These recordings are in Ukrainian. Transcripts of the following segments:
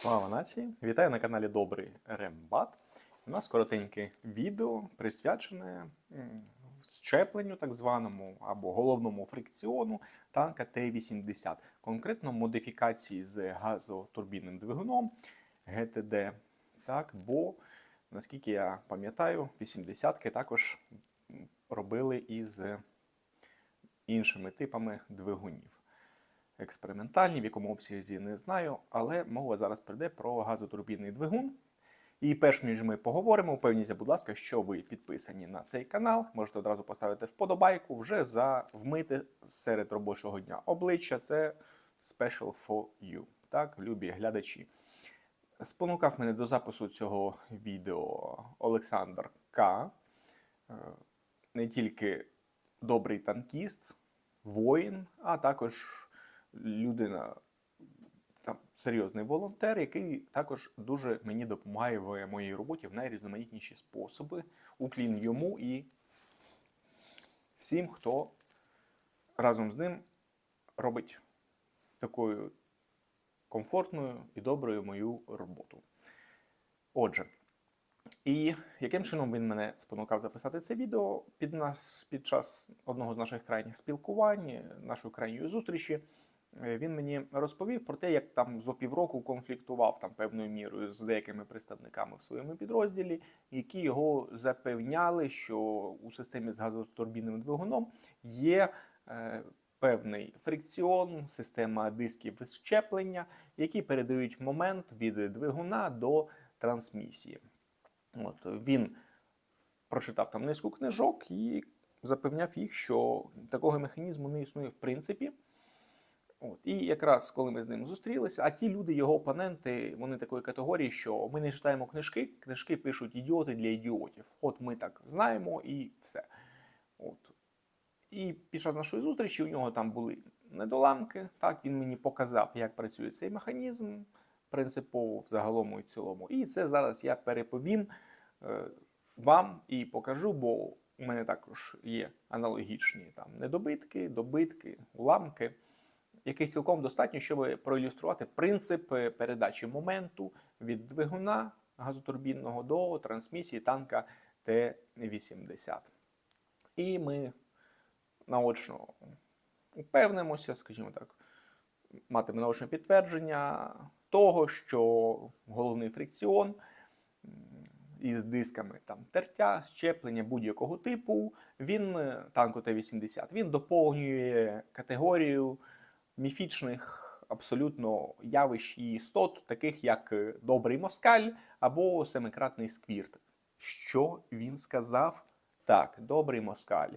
Слава нації! Вітаю на каналі Добрий Рембат. У нас коротеньке відео присвячене щепленню, так званому, або головному фрикціону танка Т-80, конкретно модифікації з газотурбінним двигуном ГТД. Так, бо, наскільки я пам'ятаю, 80-ки також робили із іншими типами двигунів експериментальні, в якому обсязі не знаю, але мова зараз прийде про газотурбінний двигун. І перш ніж ми поговоримо, впевніться, будь ласка, що ви підписані на цей канал. Можете одразу поставити вподобайку вже за вмити серед робочого дня обличчя. Це special for you. Так, любі глядачі. Спонукав мене до запису цього відео Олександр К. Е, Не тільки добрий танкіст, воїн, а також людина, там, серйозний волонтер, який також дуже мені допомагає в моїй роботі в найрізноманітніші способи. Уклін йому і всім, хто разом з ним робить такою комфортною і доброю мою роботу. Отже, і яким чином він мене спонукав записати це відео під нас під час одного з наших крайніх спілкувань, нашої крайньої зустрічі. Е, Він мені розповів про те, як там зо півроку конфліктував там певною мірою з деякими представниками в своєму підрозділі, які його запевняли, що у системі з газотурбінним двигуном є е, певний фрикціон, система дисків щеплення, які передають момент від двигуна до трансмісії. От, він прочитав там низку книжок і запевняв їх, що такого механізму не існує в принципі. От, і якраз коли ми з ним зустрілися, а ті люди, його опоненти, вони такої категорії, що ми не читаємо книжки, книжки пишуть ідіоти для ідіотів. От ми так знаємо і все. От. І під час нашої зустрічі у нього там були недоламки. Так, він мені показав, як працює цей механізм принципово в і в цілому. І це зараз я переповім е, вам і покажу, бо у мене також є аналогічні там недобитки, добитки, уламки, яких цілком достатньо, щоб проілюструвати принцип передачі моменту від двигуна газотурбінного до трансмісії танка Т-80. І ми наочно упевнимося, скажімо так, матиме наочне підтвердження того, що головний фрикціон із дисками там тертя, щеплення будь-якого типу, він е, танку Т-80, він доповнює категорію міфічних абсолютно явищ і істот, таких як е, добрий москаль або семикратний сквірт. Що він сказав? Так, добрий москаль.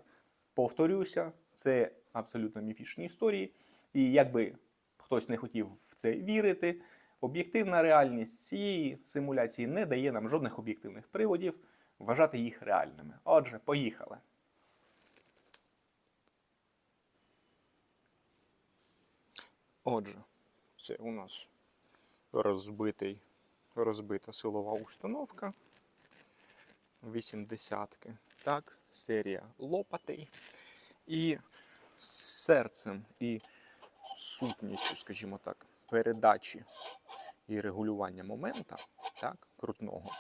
Повторюся, це абсолютно міфічні історії. І якби хтось не хотів в це вірити, об'єктивна реальність цієї симуляції не дає нам жодних об'єктивних приводів вважати їх реальними. Отже, поїхали. Отже, це у нас розбитий, розбита силова установка. 80-ки. Так, серія лопатей. І серцем і сутністю, скажімо так, передачі і регулювання момента, так, крутного,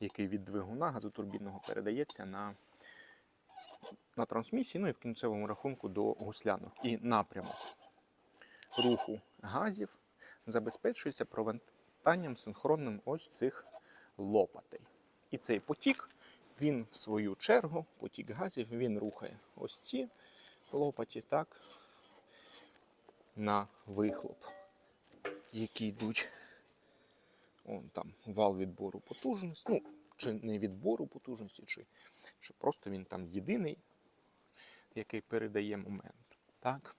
який від двигуна газотурбінного передається на, на трансмісії, ну і в кінцевому рахунку до гуслянок. І напрямок руху газів забезпечується провертанням синхронним ось цих лопатей. І цей потік, він в свою чергу, потік газів, він рухає ось ці лопаті так на вихлоп, які йдуть. Вон там вал відбору потужності. Ну, чи не відбору потужності, чи, чи просто він там єдиний, який передає момент. Так?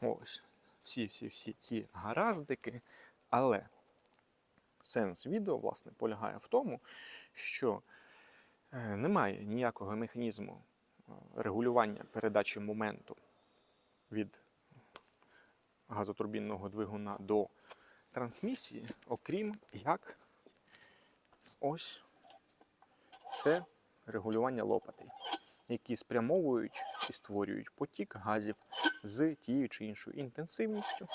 Ось. Всі-всі-всі ці гараздики. Але сенс відео, власне, полягає в тому, що е, немає ніякого механізму е, регулювання передачі моменту від газотурбінного двигуна до трансмісії, окрім як ось це регулювання лопатей, які спрямовують і створюють потік газів з тією чи іншою інтенсивністю.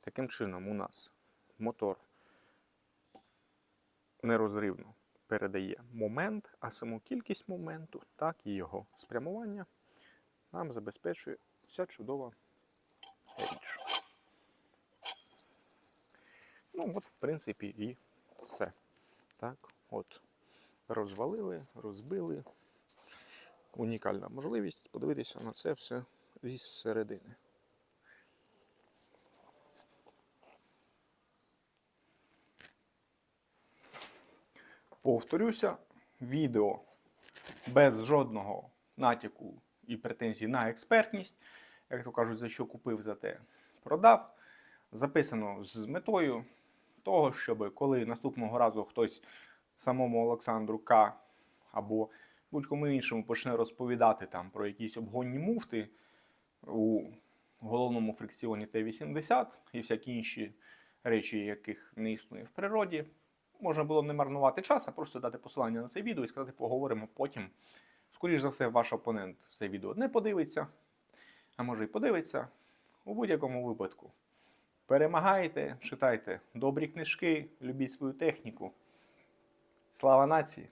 Таким чином, у нас мотор нерозривно передає момент, а саму кількість моменту, так і його спрямування нам забезпечує ця чудова річ. Ну, от, в принципі, і все. Так, от. Розвалили, розбили. Унікальна можливість подивитися на це все зі середини. Повторюся, відео без жодного натяку і претензій на експертність. Як то кажуть, за що купив, за те продав. Записано з метою того, щоб коли наступного разу хтось самому Олександру К. або будь-кому іншому почне розповідати там про якісь обгонні муфти у головному фрикціоні Т-80 і всякі інші речі, яких не існує в природі, можна було не марнувати час, а просто дати посилання на це відео і сказати, поговоримо потім. Скоріше за все, ваш опонент це відео не подивиться, а може і подивиться. У будь-якому випадку. Перемагайте, читайте добрі книжки, любіть свою техніку. Слава нації!